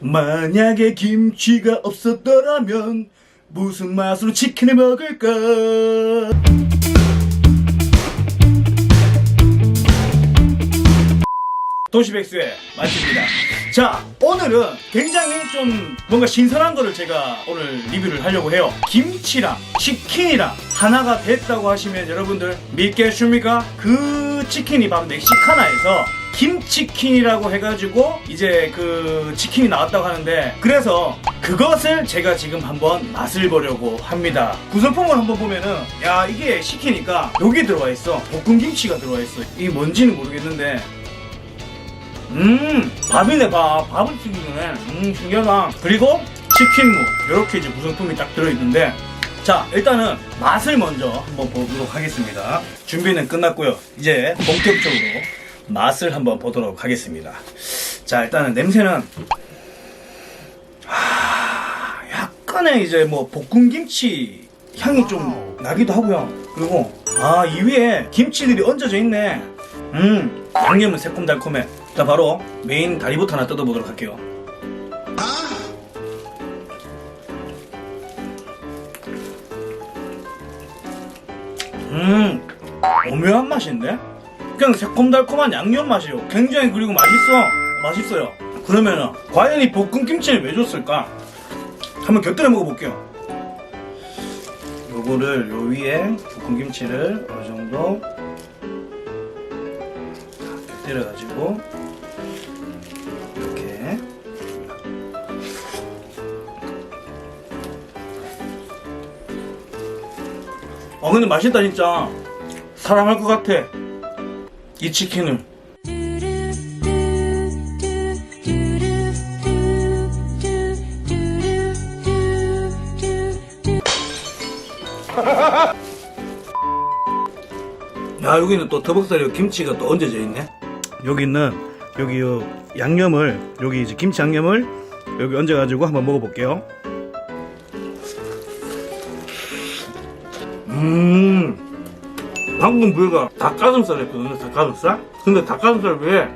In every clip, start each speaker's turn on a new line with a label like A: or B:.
A: 만약에 김치가 없었더라면 무슨 맛으로 치킨을 먹을까? 도시백수의 맛집입니다. 자, 오늘은 굉장히 좀 뭔가 신선한 거를 제가 오늘 리뷰를 하려고 해요. 김치랑 치킨이랑 하나가 됐다고 하시면 여러분들 믿겠습니까? 그 치킨이 바로 멕시카나에서 김치킨이라고 해가지고 이제 그 치킨이 나왔다고 하는데 그래서 그것을 제가 지금 한번 맛을 보려고 합니다. 구성품을 한번 보면은 야 이게 시키니까 여기 들어와 있어. 볶은 김치가 들어와 있어. 이게 뭔지는 모르겠는데. 음 밥이네 밥. 밥을 튀기네. 음 신기하다. 그리고 치킨무. 이렇게 이제 구성품이 딱 들어있는데 자 일단은 맛을 먼저 한번 보도록 하겠습니다. 준비는 끝났고요. 이제 본격적으로 맛을 한번 보도록 하겠습니다. 자 일단은 냄새는 하, 약간의 이제 뭐 볶음 김치 향이 좀 나기도 하고요. 그리고 아 이 위에 김치들이 얹어져 있네. 음 양념은 새콤달콤해. 자 바로 메인 다리부터 하나 뜯어보도록 할게요. 음 오묘한 맛인데? 그냥 새콤달콤한 양념 맛이에요. 굉장히 그리고 맛있어. 맛있어요. 그러면은 과연 이 볶음 김치를 왜 줬을까? 한번 곁들여 먹어볼게요. 요거를 요 위에 볶음 김치를 어느 정도 때려가지고 이렇게 어 근데 맛있다 진짜. 사랑할 것 같아 이 치킨을 야 여기는 또 터벅살이 김치가 또 얹어져 있네? 여기는 여기 요 양념을 여기 이제 김치 양념을 여기 얹어가지고 한번 먹어볼게요. 음 방금 부위가 닭가슴살이었거든요. 닭가슴살? 근데 닭가슴살 위에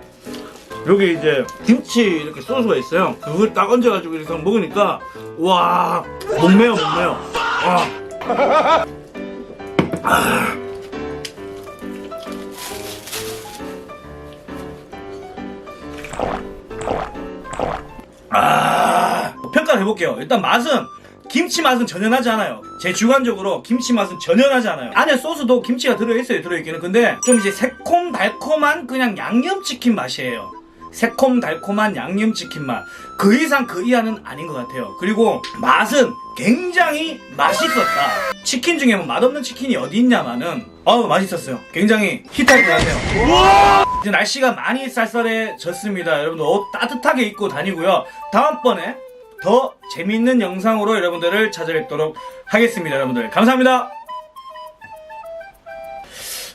A: 여기 이제 김치 이렇게 소스가 있어요. 그걸 딱 얹어가지고 이렇게 먹으니까 와못 매워 못 매워 와. 아. 평가를 해볼게요. 일단 맛은 김치 맛은 전혀 나지 않아요. 제 주관적으로 김치 맛은 전혀 나지 않아요. 안에 소스도 김치가 들어있어요. 들어있기는. 근데 좀 이제 새콤 달콤한 그냥 양념치킨 맛이에요. 새콤 달콤한 양념치킨 맛. 그 이상 그 이하는 아닌 것 같아요. 그리고 맛은 굉장히 맛있었다. 치킨 중에 뭐 맛없는 치킨이 어디 있냐마는 어우 맛있었어요. 굉장히 히트할 것 같아요. 이제 날씨가 많이 쌀쌀해졌습니다. 여러분들 옷 따뜻하게 입고 다니고요. 다음번에 더 재밌는 영상으로 여러분들을 찾아뵙도록 하겠습니다. 여러분들 감사합니다.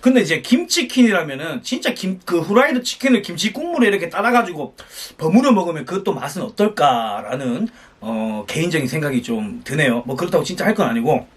A: 근데 이제 김치킨이라면은 진짜 김 그 후라이드 치킨을 김치 국물에 이렇게 따라가지고 버무려 먹으면 그것도 맛은 어떨까라는 어 개인적인 생각이 좀 드네요. 뭐 그렇다고 진짜 할 건 아니고